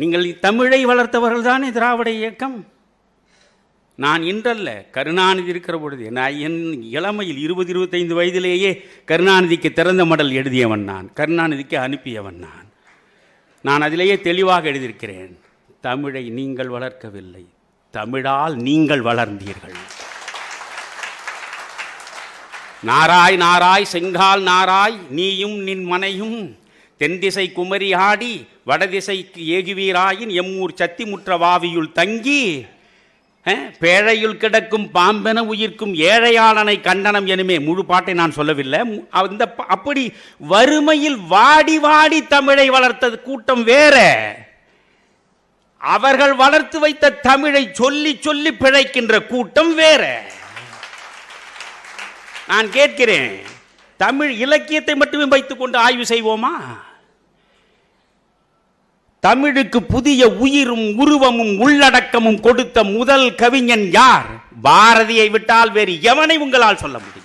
நீங்கள் தமிழை வளர்த்தவர்கள் தானே திராவிட இயக்கம்? நான் இன்றல்ல கருணாநிதி இருக்கிற பொழுது நான் என் இளமையில் இருபது இருபத்தைந்து வயதிலேயே கருணாநிதிக்கு திறந்த மடல் எழுதியவன் நான் கருணாநிதிக்கு அனுப்பியவன் நான். நான் அதிலேயே தெளிவாக எழுதியிருக்கிறேன் தமிழை நீங்கள் வளர்க்கவில்லை தமிழால் நீங்கள் வளர்ந்தீர்கள். நாராய் நாராய் செங்கால் நாராய் நீயும் நின் மனையும் தென்திசை குமரி ஆடி வடதிசைக்கு ஏகுவீராயின் எம்மூர் சத்திமுற்ற வாவியுள் தங்கி பேழையுள் கிடக்கும் பாம்பென உயிர்க்கும் ஏழையாளனை கண்டனம் எனுமே. முழு பாட்டை நான் சொல்லவில்லை. மு- அந்த அப்படி வறுமையில் வாடி வாடி தமிழை வளர்த்தது கூட்டம் வேற. அவர்கள் வளர்த்து வைத்த தமிழை சொல்லி சொல்லி பிழைக்கின்ற கூட்டம் வேற. நான் கேட்கிறேன். தமிழ் இலக்கியத்தை மட்டுமே வைத்துக்கொண்டு ஆய்வு செய்வோமா? தமிழுக்கு புதிய உயிரும் உருவமும் உள்ளடக்கமும் கொடுத்த முதல் கவிஞன் யார்? பாரதியை விட்டால் வேறு எவனை உங்களால் சொல்ல முடியும்?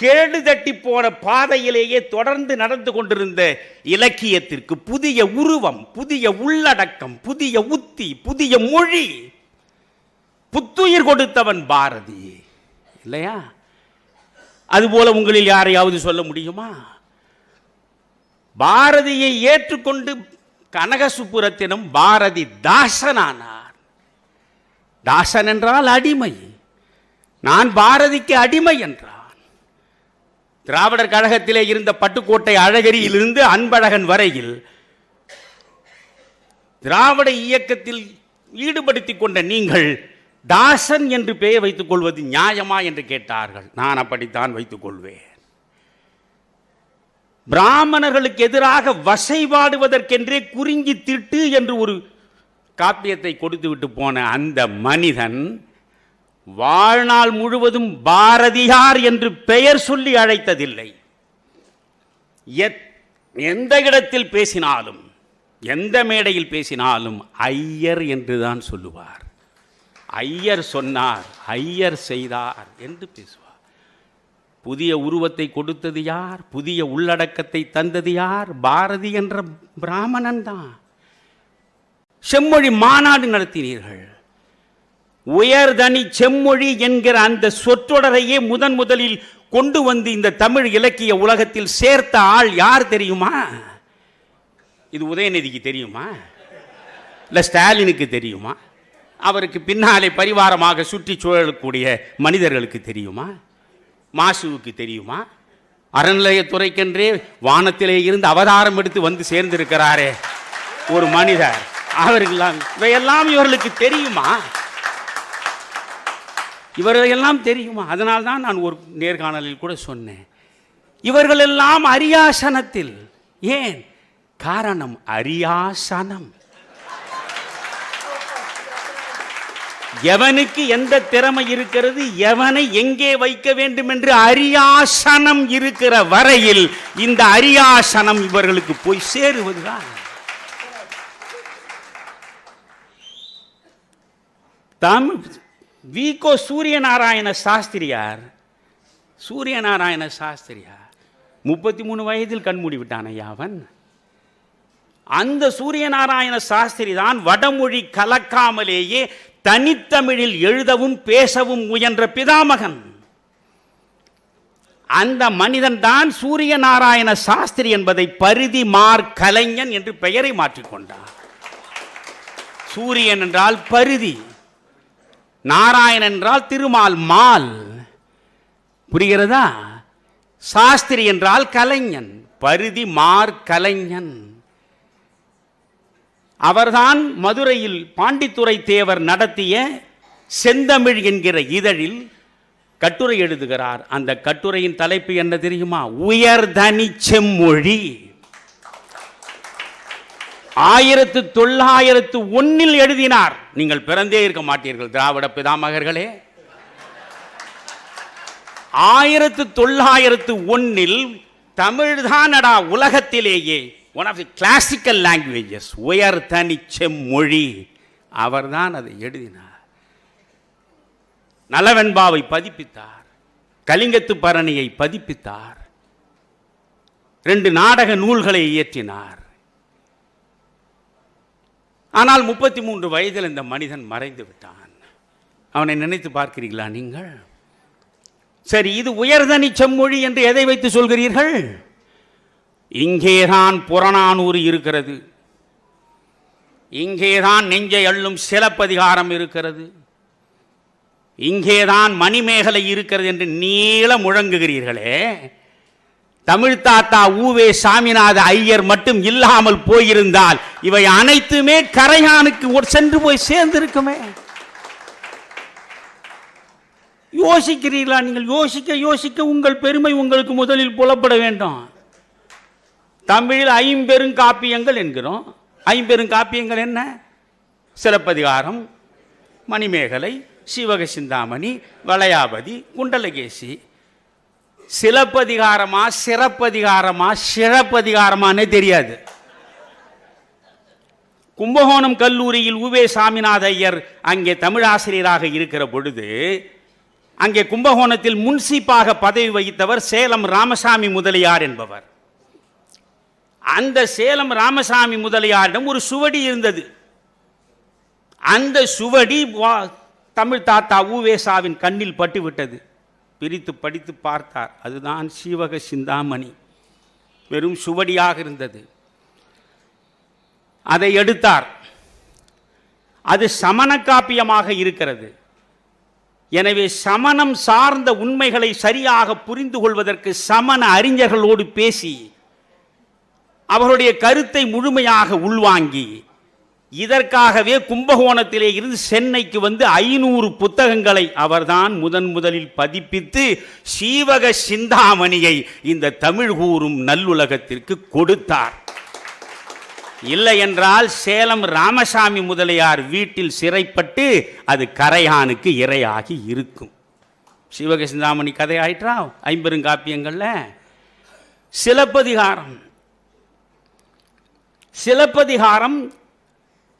கேடு தட்டி போன பாதையிலேயே தொடர்ந்து நடந்து கொண்டிருந்த இலக்கியத்திற்கு புதிய உருவம் புதிய உள்ளடக்கம் புதிய உத்தி புதிய மொழி புத்துயிர் கொடுத்தவன் பாரதி. இல்லையா? அதுபோல உங்களில் யாரையாவது சொல்ல முடியுமா? பாரதியை ஏற்றுக்கொண்டு கனகசுப்புரத்தினம் பாரதி தாசனானார். தாசன் என்றால் அடிமை. நான் பாரதிக்கு அடிமை என்றான். திராவிடர் கழகத்திலே இருந்த பட்டுக்கோட்டை அழகிரியிலிருந்து அன்பழகன் வரையில் திராவிட இயக்கத்தில் ஈடுபடுத்திக் கொண்ட நீங்கள் தாசன் என்று பெயர் வைத்துக் கொள்வது நியாயமா என்று கேட்டார்கள். நான் அப்படித்தான் வைத்துக் கொள்வேன். பிராமணர்களுக்கு எதிராக வசைபாடுவதற்கென்றே குறிஞ்சி திட்டு என்று ஒரு காப்பியத்தை கொடுத்து விட்டு போன அந்த மனிதன் வாழ்நாள் முழுவதும் பாரதியார் என்று பெயர் சொல்லி அழைத்ததில்லை. எத்- எந்த இடத்தில் பேசினாலும் எந்த மேடையில் பேசினாலும் ஐயர் என்று தான் சொல்லுவார். ஐயர் சொன்னார் ஐயர் செய்தார் என்று பேசுவார். புதிய உருவத்தை கொடுத்தது யார்? புதிய உள்ளடக்கத்தை தந்தது யார்? பாரதி என்ற பிராமணன் தான். செம்மொழி மாநாடு நடத்தினீர்கள். உயர்தனி செம்மொழி என்கிற அந்த சொற்றொடரையே முதன் முதலில் கொண்டு வந்து இந்த தமிழ் இலக்கிய உலகத்தில் சேர்த்த ஆள் யார் தெரியுமா? இது உதயநிதிக்கு தெரியுமா? இல்லை ஸ்டாலினுக்கு தெரியுமா? அவருக்கு பின்னாலே பரிவாரமாக சுற்றி சூழலக்கூடிய மனிதர்களுக்கு தெரியுமா? மாசுவுக்கு தெரியுமா? அறநிலையத்துறைக்கென்றே வானத்திலே இருந்து அவதாரம் எடுத்து வந்து சேர்ந்திருக்கிறாரே ஒரு மனிதர். அவர்களெல்லாம் இவையெல்லாம் இவர்களுக்கு தெரியுமா? இவர்களெல்லாம் தெரியுமா? அதனால் தான் நான் ஒரு நேர்காணலில் கூட சொன்னேன். இவர்களெல்லாம் அரியாசனத்தில். ஏன்? காரணம் அரியாசனம். எவனுக்கு எந்த திறமை இருக்கிறது எவனை எங்கே வைக்க வேண்டும் என்று அரியாசனம் இருக்கிற வரையில் இந்த அரியாசனம் இவர்களுக்கு போய் சேருவதுதான். தமிழ் சூரிய சூரியநாராயண சாஸ்திரியார் சூரியநாராயண சாஸ்திரியார் முப்பத்தி மூணு வயதில் கண்மூடி விட்டான் அவன். அந்த சூரியநாராயண சாஸ்திரி தான் வடமொழி கலக்காமலேயே தனித்தமிழில் எழுதவும் பேசவும் முயன்ற பிதாமகன். அந்த மனிதன் தான் சூரியநாராயண சாஸ்திரி என்பதை பரிதி மார் கலைஞன் என்று பெயரை மாற்றிக்கொண்டார் சூரியன் என்றால் பரிதி நாராயணன் என்றால் திருமால் மால். புரிகிறதா? சாஸ்திரி என்றால் கலைஞன் பரிதி மார் கலைஞன். அவர்தான் மதுரையில் பாண்டித்துரை தேவர் நடத்திய செந்தமிழ் என்கிற இதழில் கட்டுரை எழுதுகிறார். அந்த கட்டுரையின் தலைப்பு என்ன தெரியுமா? உயர்தனி செம்மொழி. ஆயிரத்து தொள்ளாயிரத்து ஒன்னில் எழுதினார். நீங்கள் பிறந்தே இருக்க மாட்டீர்கள் திராவிட பிதாமகர்களே. ஆயிரத்து தொள்ளாயிரத்து ஒன்னில் தமிழ்தானடா உலகத்திலேயே one of the classical languages உயர் தனி செம்மொழி அவர்தான் அதை எழுதினார். நலவெண்பாவை பதிப்பித்தார். கலிங்கத்து பரணியை பதிப்பித்தார். ரெண்டு நாடக நூல்களை இயற்றினார். ஆனால் முப்பத்தி மூன்று வயதில் இந்த மனிதன் மறைந்து விட்டான். அவனை நினைத்து பார்க்கிறீர்களா நீங்கள்? சரி இது உயர்தனி செம்மொழி என்று எதை வைத்து சொல்கிறீர்கள்? இங்கேதான் புறநானூறு இருக்கிறது. இங்கேதான் நெஞ்சை அள்ளும் சிலப்பதிகாரம் இருக்கிறது. இங்கேதான் மணிமேகலை இருக்கிறது என்று நீள முழங்குகிறீர்களே. தமிழ் தாத்தா ஊவே சாமிநாத ஐயர் மட்டும் இல்லாமல் போயிருந்தால் இவை அனைத்துமே கரையானுக்கு சென்று போய் சேர்ந்திருக்குமே. யோசிக்கிறீர்களா நீங்கள்? யோசிக்க யோசிக்க உங்கள் பெருமை உங்களுக்கு முதலில் புலப்பட வேண்டும். தமிழில் ஐம்பெருங்காப்பியங்கள் என்கிறோம். ஐம்பெருங்காப்பியங்கள் என்ன? சிலப்பதிகாரம் மணிமேகலை சிவக சிந்தாமணி வளையாபதி குண்டலகேசி. சிலப்பதிகாரமா சிறப்பதிகாரமா சிறப்பதிகாரமானே தெரியாது. கும்பகோணம் கல்லூரியில் உவே சாமிநாத ஐயர் அங்கே தமிழாசிரியராக இருக்கிற பொழுது அங்கே கும்பகோணத்தில் முன்சீப்பாக பதவி வகித்தவர் சேலம் ராமசாமி முதலியார் என்பவர். அந்த சேலம் ராமசாமி முதலியாரிடம் ஒரு சுவடி இருந்தது. அந்த சுவடி வா- தமிழ் தாத்தா ஊவேசாவின் கண்ணில் பட்டுவிட்டது. பிரித்து படித்து பார்த்தார். அதுதான் சீவக சிந்தாமணி. வெறும் சுவடியாக இருந்தது. அதை எடுத்தார். அது சமண காப்பியமாக இருக்கிறது. எனவே சமணம் சார்ந்த உண்மைகளை சரியாக புரிந்து கொள்வதற்கு சமண அறிஞர்களோடு பேசி அவருடைய கருத்தை முழுமையாக உள்வாங்கி இதற்காகவே கும்பகோணத்திலே இருந்து சென்னைக்கு வந்து ஐநூறு புத்தகங்களை அவர்தான் முதன் முதலில் பதிப்பித்து சீவக சிந்தாமணியை இந்த தமிழ் கூறும் நல்லுலகத்திற்கு கொடுத்தார். இல்லை என்றால் சேலம் ராமசாமி முதலியார் வீட்டில் சிறைப்பட்டு அது கரையானுக்கு இரையாகி இருக்கும். சிவக சிந்தாமணி கதை ஆயிற்றா ஐம்பெருங்காப்பியங்களில். சிலப்பதிகாரம். சிலப்பதிகாரம்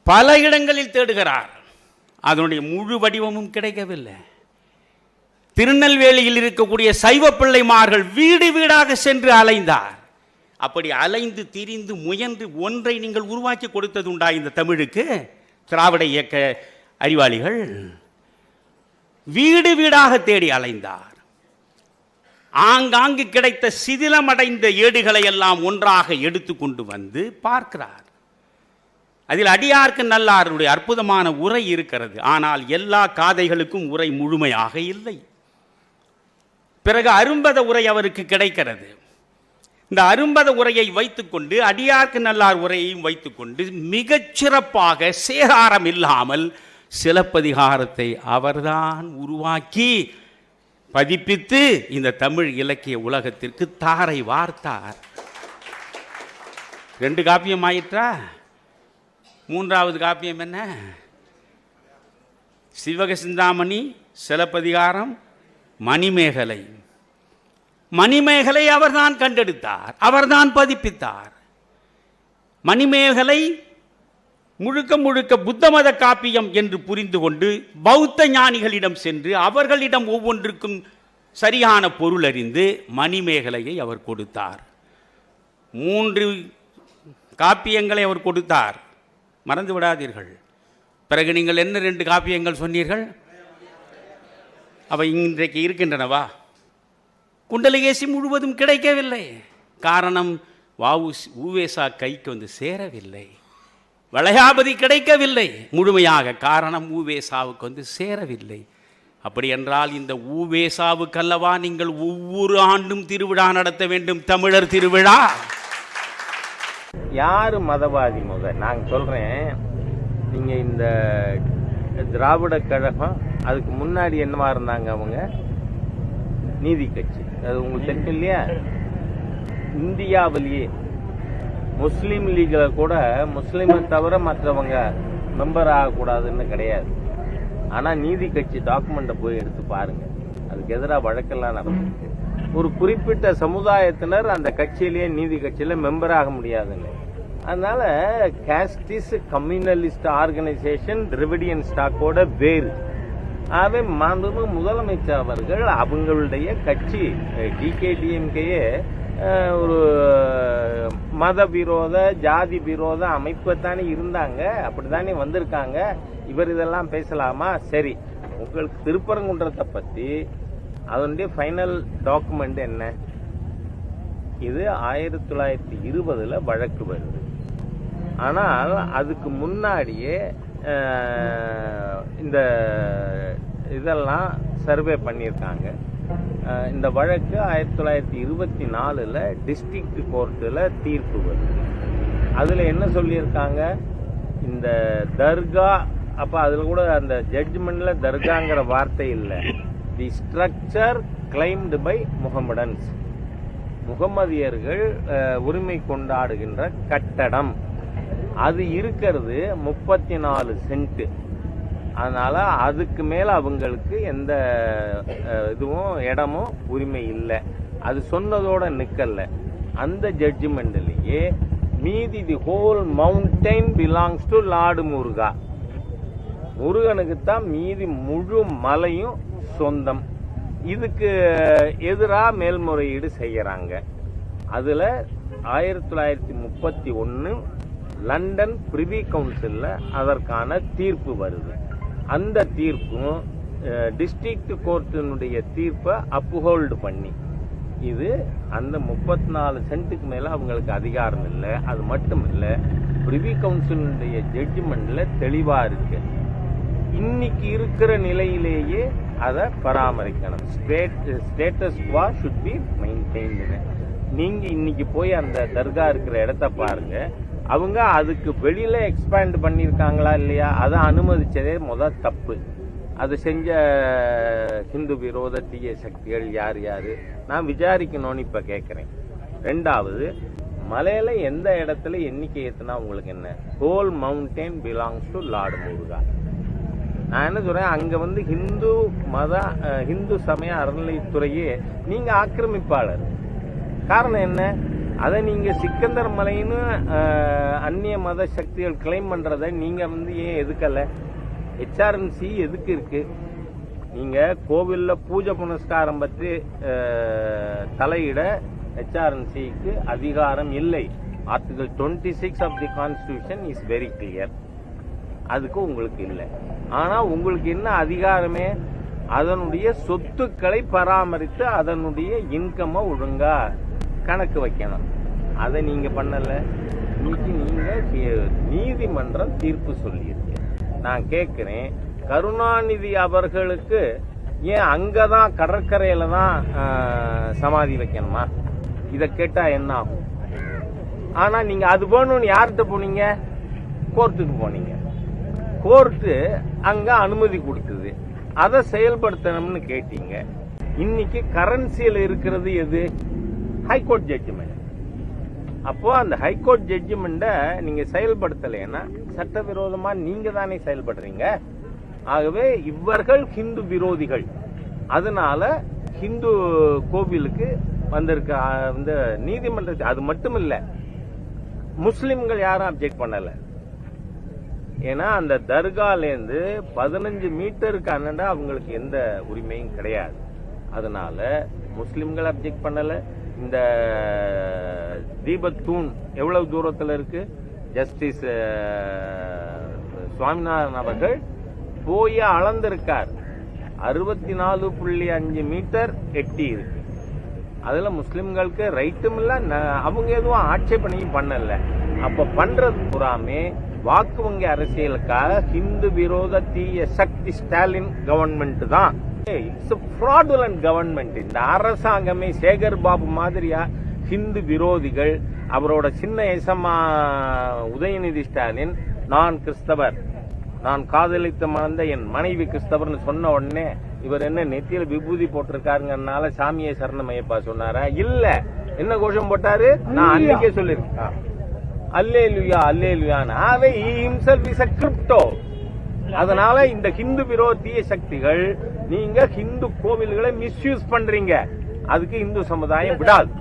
பல இடங்களில் தேடுகிறார். அதனுடைய முழு வடிவமும் கிடைக்கவில்லை. திருநெல்வேலியில் இருக்கக்கூடிய சைவ பிள்ளைமார்கள் வீடு வீடாக சென்று அலைந்தார். அப்படி அலைந்து திரிந்து முயன்று ஒன்றை நீங்கள் உருவாக்கி கொடுத்தது உண்டா இந்த தமிழுக்கு? திராவிட இயக்க அறிவாளிகள். வீடு வீடாக தேடி அலைந்தார். ஆங்காங்கு கிடைத்த சிதிலமடைந்த ஏடுகளை எல்லாம் ஒன்றாக எடுத்துக்கொண்டு வந்து பார்க்கிறார். அதில் அடியார்க்கு நல்லாருடைய அற்புதமான உரை இருக்கிறது. ஆனால் எல்லா காதைகளுக்கும் உரை முழுமையாக இல்லை. பிறகு அரும்பத உரை அவருக்கு கிடைக்கிறது. இந்த அரும்பத உரையை வைத்துக்கொண்டு அடியார்க்கு நல்லார் உரையையும் வைத்துக்கொண்டு மிகச் சிறப்பாக சேதாரம் இல்லாமல் சிலப்பதிகாரத்தை அவர்தான் உருவாக்கி பதிப்பித்து இந்த தமிழ் இலக்கிய உலகத்திற்கு தாரை வார்த்தார். ரெண்டு காப்பியம் ஆயிற்றா? மூன்றாவது காப்பியம் என்ன? சிவக சிந்தாமணி சிலப்பதிகாரம் மணிமேகலை. மணிமேகலை அவர்தான் கண்டெடுத்தார் அவர்தான் பதிப்பித்தார். மணிமேகலை முழுக்க முழுக்க புத்த மத காப்பியம் என்று புரிந்து கொண்டு பௌத்த ஞானிகளிடம் சென்று அவர்களிடம் ஒவ்வொன்றுக்கும் சரியான பொருள் அறிந்து மணிமேகலையை அவர் கொடுத்தார். மூன்று காப்பியங்களை அவர் கொடுத்தார். மறந்து விடாதீர்கள். பிறகு நீங்கள் என்ன ரெண்டு காப்பியங்கள் சொன்னீர்கள்? அவை இன்றைக்கு இருக்கின்றனவா? குண்டலகேசி முழுவதும் கிடைக்கவில்லை. காரணம் வாவு ஊவேசா கைக்கு வந்து சேரவில்லை. வளையாபதி கிடைக்கவில்லை. முழுமையாக காரணம் ஊவேசாவுக்கு வந்து சேரவில்லை. அப்படி என்றால் இந்த ஊவேசாவுக்கல்லவா நீங்கள் ஒவ்வொரு ஆண்டும் திருவிழா நடத்த வேண்டும் தமிழர் திருவிழா? யாரு மதவாதி முத? நான் சொல்றேன் நீங்க இந்த திராவிட கழகம் அதுக்கு முன்னாடி என்னவா இருந்தாங்க அவங்க? நீதி கட்சி. அது உங்களுக்கு தெரியும் இல்லையா இந்தியாவிலேயே முஸ்லீம் லீக்ல கூட முஸ்லீமை தவிர மற்றவங்க மெம்பர் ஆகக்கூடாதுன்னு கிடையாது. ஆனா நீதி கட்சி டாக்குமெண்ட்டை போய் எடுத்து பாருங்க. அதுக்கு எதிராக வழக்கெல்லாம் நடக்கும் ஒரு குறிப்பிட்ட சமுதாயத்தினர் அந்த கட்சியிலேயே நீதி கட்சியில மெம்பர் ஆக முடியாதுன்னு அதனால கேஸ்டிஸ் கம்யூனலிஸ்ட் ஆர்கனைசேஷன் திரிவிடியன் ஸ்டாக்கோட வேறு. ஆகவே மாண்புமிகு முதலமைச்சர் அவர்கள் அவங்களுடைய கட்சி டிகேடிஎம்கேயே ஒரு மத விரோத ஜாதி விரோத அமைப்பு தானே இருந்தாங்க. அப்படித்தானே வந்திருக்காங்க. இவர் இதெல்லாம் பேசலாமா? சரி. உங்களுக்கு திருப்பரங்குன்றத்தை பற்றி அதனுடைய ஃபைனல் டாக்குமெண்ட் என்ன? இது ஆயிரத்தி தொள்ளாயிரத்தி இருபதில் வழக்கு வருது. ஆனால் அதுக்கு முன்னாடியே இந்த இதெல்லாம் சர்வே பண்ணியிருக்காங்க. இந்த வழக்கு ஆயிரத்தி தொள்ளாயிரத்தி இருபத்தி நாலில் டிஸ்ட்ரிக்ட் கோர்ட்டில் தீர்ப்பு வருது. அதில் என்ன சொல்லியிருக்காங்க? இந்த தர்கா அப்போ அதில் கூட அந்த ஜட்ஜ்மெண்ட்டில் தர்காங்கிற வார்த்தை இல்லை. The structure claimed by Mohammedans முகமதியர்கள் உரிமை கொண்டாடுகின்ற கட்டடம். அது இருக்கிறது முப்பத்தி நாலு சென்ட்டு அதனால் அதுக்கு மேலே அவங்களுக்கு எந்த இதுவும் இடமும் உரிமை இல்லை. அது சொன்னதோட நிற்கலை அந்த ஜட்ஜ்மெண்ட்லேயே மீதி the whole mountain belongs to lord Muruga. முருகனுக்கு தான் மீதி முழு மலையும் சொந்தம். இதுக்கு எதிராக மேல்முறையீடு செய்கிறாங்க அதில் ஆயிரத்தி தொள்ளாயிரத்தி முப்பத்தி ஒன்று லண்டன் பிரிவி கவுன்சிலில் அதற்கான தீர்ப்பு வருது. அந்த தீர்ப்பும் டிஸ்ட்ரிக்ட் கோர்ட்டினுடைய தீர்ப்பை அப்ஹோல்டு பண்ணி. இது அந்த முப்பத்தி நாலு சென்ட்டுக்கு மேலே அவங்களுக்கு அதிகாரம் இல்லை. அது மட்டும் இல்லை பிரிவி கவுன்சிலுடைய ஜட்ஜ்மெண்ட்ல தெளிவாக இருக்கு. இன்னைக்கு இருக்கிற நிலையிலேயே அதை பராமரிக்கணும். ஸ்டேட்டஸ் குவா ஷுட் பி மெயின்டைன் நீங்கள் இன்னைக்கு போய் அந்த தர்கா இருக்கிற இடத்த பாருங்கள் அவங்க அதுக்கு வெளியில எக்ஸ்பேண்ட் பண்ணியிருக்காங்களா இல்லையா? அதை அனுமதிச்சதே முத தப்பு. அது செஞ்ச ஹிந்து விரோத தீய சக்திகள் யார் யாரு? நான் விசாரிக்கணும்னு இப்ப கேட்குறேன் ரெண்டாவது மலையில எந்த இடத்துல எண்ணிக்கை ஏத்துனா உங்களுக்கு என்ன? Whole mountain belongs to lord Muruga நான் என்ன சொல்றேன்? அங்க வந்து ஹிந்து மத ஹிந்து சமய அறநிலைத்துறையே நீங்க ஆக்கிரமிப்பாளர். காரணம் என்ன? அதை நீங்கள் சிக்கந்தர் மலைன்னு அந்நிய மத சக்திகள் கிளைம் பண்ணுறதை நீங்கள் வந்து ஏன் எதுக்கலை? ஹெச்ஆர்என்சி எதுக்கு இருக்குது நீங்கள் கோவிலில் பூஜை புனஸ்காரம் பற்றி தலையிட ஹெச்ஆர்என்சிக்கு அதிகாரம் இல்லை. Article twenty six of the constitution is very clear அதுக்கு உங்களுக்கு இல்லை. ஆனால் உங்களுக்கு என்ன அதிகாரமே? அதனுடைய சொத்துக்களை பராமரித்து அதனுடைய இன்கம்மை ஒழுங்காக கணக்கு வைக்கணும். அதை நீங்க பண்ணல. இன்னைக்கு நீங்க நீதிமன்றம் தீர்ப்பு சொல்லியிருக்கு. நான் கேட்கிறேன் கருணாநிதி அவர்களுக்கு ஏன் அங்கதான் கடற்கரையில தான் சமாதி வைக்கணுமா? இதை கேட்டா என்ன ஆகும்? ஆனா நீங்க அது போகணுன்னு யார்கிட்ட போனீங்க? கோர்ட்டுக்கு போனீங்க. கோர்ட்டு அங்க அனுமதி கொடுத்தது. அதை செயல்படுத்தணும்னு கேட்டீங்க. இன்னைக்கு கரன்சியில் இருக்கிறது எது? ஹைகோர்ட் ஜட்ஜ்மெண்ட் அப்போ அந்த ஹைகோர்ட் ஜட்ஜ்மெண்ட்டை நீங்க செயல்படுத்தலைன்னா சட்டவிரோதமா நீங்க தானே செயல்படுறீங்க. ஆகவே இவர்கள் ஹிந்து விரோதிகள். அதனால ஹிந்து கோவிலுக்கு வந்திருக்க இந்த நீதிமன்றத்தை அது மட்டும் இல்லை முஸ்லிம்கள் யாரும் அப்ஜெக்ட் பண்ணல. ஏன்னா அந்த தர்காலேருந்து பதினஞ்சு மீட்டருக்கு அண்ணண்டா அவங்களுக்கு எந்த உரிமையும் கிடையாது. அதனால முஸ்லிம்கள் அப்ஜெக்ட் பண்ணலை. இந்த தீபத்தூண் எவ்வளவு தூரத்தில் இருக்கு? ஜஸ்டிஸ் சுவாமிநாதன் அவர்கள் போய் அளந்திருக்கார். அறுபத்தி நாலு புள்ளி அஞ்சு மீட்டர் எட்டி இருக்கு. அதுல முஸ்லிம்களுக்கு ரைட்டும் இல்ல ந- அவங்க எதுவும் ஆட்சேபனையும் பண்ணல. அப்ப பண்றது பூராமே வாக்கு வங்கி அரசியலுக்காக ஹிந்து விரோத தீய சக்தி ஸ்டாலின் கவர்மெண்ட் தான். இட்ஸ் ஃப்ராடுலண்ட் கவர்மெண்ட் இந்த அரசாங்கமே சேகர் பாபு மாதிரியா ஹிந்து விரோதிகள் அவரோட சின்ன எசமா உதயநிதி ஸ்டாலின் நான் கிறிஸ்தவர். நான் காதலித்து மணந்த என் மனைவி கிறிஸ்தவர்னு சொன்ன உடனே இவர் என்ன நெத்தியில விபூதி போட்டிருக்காருங்கனால சாமியை சரணமையப்பா சொன்னாரா? இல்ல. என்ன கோஷம் போட்டாரு? நான் அன்னைக்கே சொல்லிருக்கேன். அல்லே லுயா அல்லே ஆவே ஹிம்செல்ஃப் இஸ் அ கிரிப்டோ அதனால இந்த ஹிந்து விரோதிய சக்திகள் நீங்க ஹிந்து கோவில்களை மிஸ்யூஸ் பண்றீங்க. அதுக்கு இந்து சமுதாயம் விடாது.